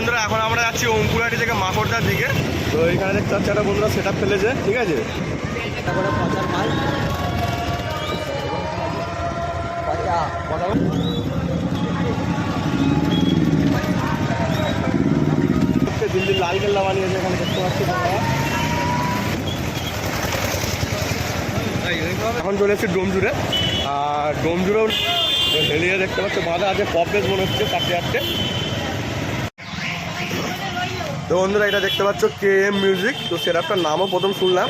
বন্ধুরা, এখন আমরা যাচ্ছি অঙ্কুরাটি থেকে মাকড়দার দিকে। তো এখানে দেখতে পাচ্ছি একটা বন্ধুরা সেট ফেলেছে, ঠিক আছে? দিল্লির লাল কেল্লা বানিয়েছে এখানে, দেখতে পাচ্ছি। এখন চলে এসেছি ডোমজুড়ে আর ডোমজুড়েও হেলিয়ে দেখতে পাচ্ছ, বাঁধা আছে পপেস মনে হচ্ছে চারটে চারটে তো বন্ধুরা এটা দেখতে পাচ্ছ কে এম মিউজিক তো সেটাপটার নামও প্রথম শুনলাম।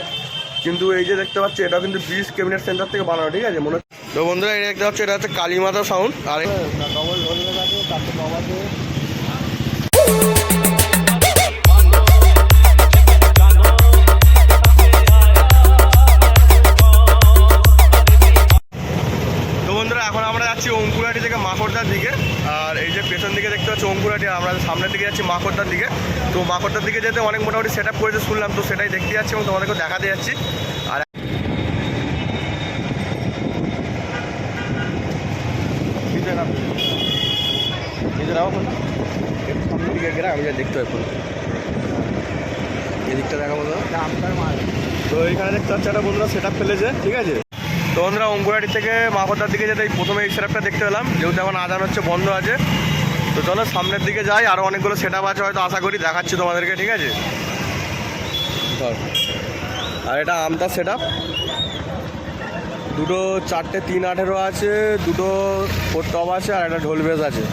কিন্তু এই যে দেখতে পাচ্ছ এটা কিন্তু ব্রিজ ক্যাবিনেট সেন্টার থেকে বানানো ঠিক আছে? মনে হচ্ছে তো বন্ধুরা এটা দেখতে পাচ্ছ এটা হচ্ছে কালীমাতা সাউন্ড আর ডবল দিকে। আর এই যে পেছন দিকে দেখতে পাচ্ছি অঙ্কুরাটি, আমরা সামনের দিকে যাচ্ছি মাকড়দার দিকে। তো মাকড়দার দিকে যেতে অনেক মোটামুটি সেট আপ করেছে শুনলাম, তো সেটাই দেখতে যাচ্ছি এবং তোমাদেরকে দেখাতে যাচ্ছি। আর সামনের দিকে আমি যা দেখতে পাই এদিকটা দেখাবো তো এখানে দেখতে পাচ্ছি একটা বন্ধুরা সেট আপ ফেলেছে, ঠিক আছে? তো বন্ধুরা, অঙ্গুরাটি থেকে মাকড়দার দিকে যেতে প্রথমে এই সেটআপটা দেখতে পেলাম। যেহেতু এখন আদান হচ্ছে, বন্ধ আছে। তো চলো, সামনের দিকে যাই। আরও অনেকগুলো সেট আপ আছে, হয়তো আশা করি দেখাচ্ছি তোমাদেরকে, ঠিক আছে? আর এটা আমতার সেট আপ দুটো চারটে তিন আঠেরো আছে, দুটো ফোর টপ আছে, আর একটা ঢোল বেস আছে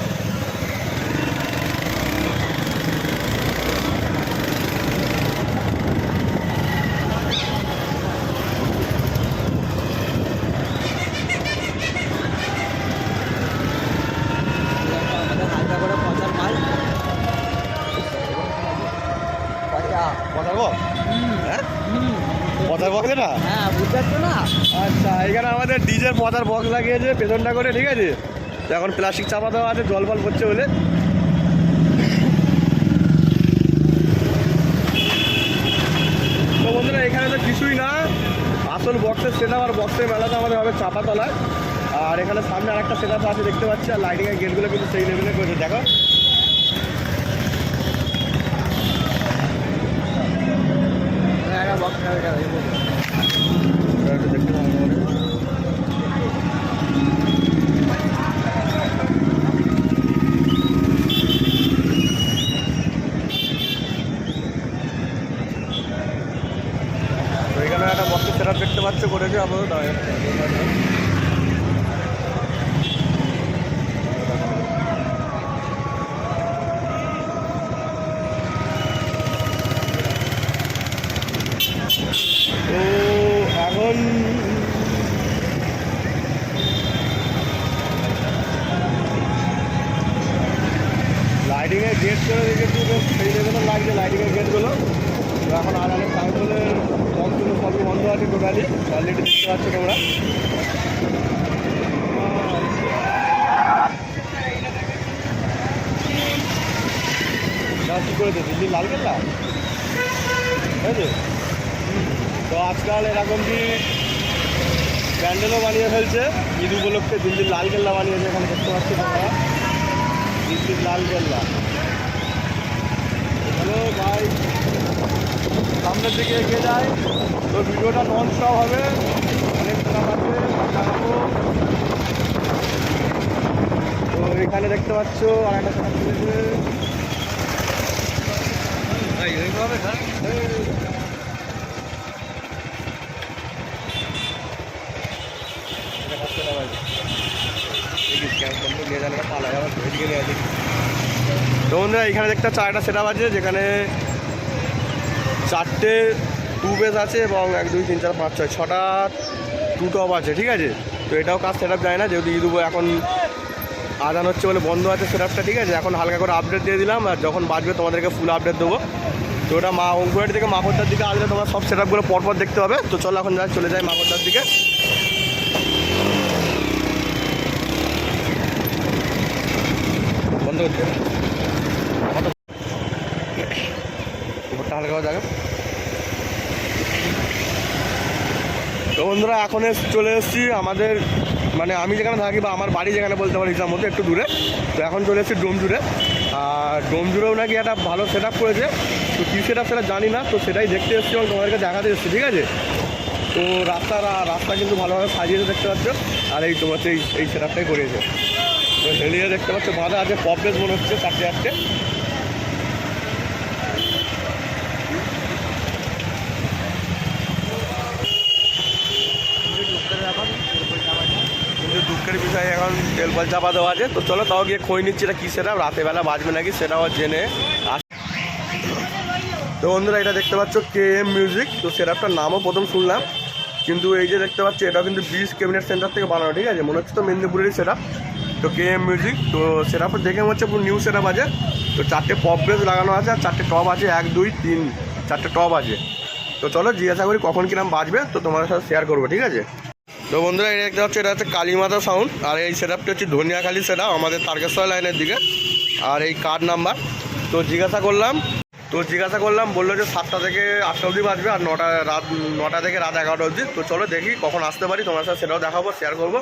আমাদের হালকা করে পচার মাল পচা পচার বক্স হ্যাঁ পচার বক্স এটা হ্যাঁ না আচ্ছা এখানে আমাদের ডিজের পদার বক্স লাগিয়েছে পেছনটা করে ঠিক আছে? এখন প্লাস্টিক চাপা দেওয়া আছে, জল ফল পড়ছে বলে। তো বন্ধুরা, এখানে তো কিছুই না। আসল বক্সের সেট আর বক্সের মেলাতে আমাদের হবে চাপা তলায়। আর এখানে সামনে আর একটা সেট আছে, দেখতে পাচ্ছি, আর লাইটিংয়ের গেটগুলো কিন্তু সেই লেভেলে করেছে। দেখো। তো এখন লাইটিংয়ের গেট করে রেখেছি সেই লেভেলে লাগছে লাইটিংয়ের গেটগুলো এখন আর অনেক টাইম বক্সগুলো সবই বন্ধ আছে টোটালি। অলরেডি দেখতে পাচ্ছ তোমরা। কী করেছে দিল্লি লাল কেল্লা? ঠিক তো আজকাল এরকম কি প্যান্ডেলও বানিয়ে ফেলছে। ঈদ উপলক্ষে দিল্লির লাল কেল্লা বানিয়েছে, এখানে দেখতে পাচ্ছি তোমরা। দিল্লির লাল কেল্লা। হ্যালো ভাই সামনের দিকে এগিয়ে যায়। তো ভিডিওটা নন স্টপ হবে। তো এখানে দেখতে পাচ্ছ, আর তো বন্ধুরা, এখানে দেখতে চারটা সেট আছে যেখানে চারটে টু বেস আছে এবং এক, দুই, তিন, চার, পাঁচ, ছয়, ছটা টু টপ আছে, ঠিক আছে? তো এটাও কাজ সেট আপ যায় না, যেহেতু উপ- এখন আদান হচ্ছে বলে বন্ধ আছে সেট আপটা ঠিক আছে? এখন হালকা করে আপডেট দিয়ে দিলাম, আর যখন বাজবে তোমাদেরকে ফুল আপডেট দেবো। তো ওটা মা অঙ্কুয়ার থেকে মাকড়দার দিকে আসলে তোমার সব সেট আপগুলো পরপর দেখতে হবে তো চলো এখন যা চলে যাই মাকড়দার দিকে। বন্ধ করতে হালকা হওয়া যাবে তো বন্ধুরা, এখন চলে এসেছি আমাদের মানে আমি যেখানে থাকি বা আমার বাড়ি যেখানে বলতে পারি হিসাব মতো একটু দূরে। তো এখন চলে এসেছি ডোম জুড়ে আর ডোমজুড়েও নাকি একটা ভালো সেট করেছে। তো কী সেট আপ সেটা জানি না, তো সেটাই দেখতে এসেছি এবং তোমাদেরকে দেখাতে এসেছি, ঠিক আছে? তো রাস্তা রাস্তা কিন্তু ভালোভাবে সাজিয়েছে দেখতে পাচ্ছ। আর এই তোমার এই সেট আপটাই করিয়েছে। তো হেলিয়ে দেখতে পাচ্ছ, বাঁধা আছে পপলেস মনে হচ্ছে চারটে চারটে দুঃখের বিষয় এখন তেলপাল চাপা দেওয়া আছে। তো চলো তাও গিয়ে খই নিচ্ছি এটা কী সেটা। রাতে বেলা বাজবে নাকি সেটাও জেনে তো বন্ধুরা, এটা দেখতে পাচ্ছ কে এম মিউজিক তো সেটাপটার নামও প্রথম শুনলাম। কিন্তু এই যে দেখতে পাচ্ছ, এটাও কিন্তু বিশ ক্যাবিনেট সেন্টার থেকে বানানো, ঠিক আছে? মনে হচ্ছে তো মেদিনীপুরেরই সেটআপ। তো কে এম মিউজিক তো সেটআপটা দেখে মনে হচ্ছে পুরো নিউ সেটআপ আছে। তো চারটে পপ বেস লাগানো আছে আর চারটে টপ আছে, এক, দুই, তিন, চারটে টপ আছে। তো চলো জিজ্ঞাসা করি কখন কিরাম বাজবে, তো তোমাদের সাথে শেয়ার করব, ঠিক আছে? তো বন্ধুরা এটা দেখতে পাচ্ছ, এটা হচ্ছে কালীমাতা সাউন্ড আর এই সেটআপটি হচ্ছে ধনিয়াখালী সেটআপ আমাদের তারকেশ্বর লাইনের দিকে। আর এই কার্ড নাম্বার তো জিজ্ঞাসা করলাম, তো জিজ্ঞাসা করলাম, বলল যে সাতটা থেকে আটটা অবধি বাজবে, আর নটা রাত, নটা থেকে রাত এগারোটা অবধি। তো চলো দেখি কখন আসতে পারি, তোমার সাথে সেটাও দেখাবো শেয়ার করব।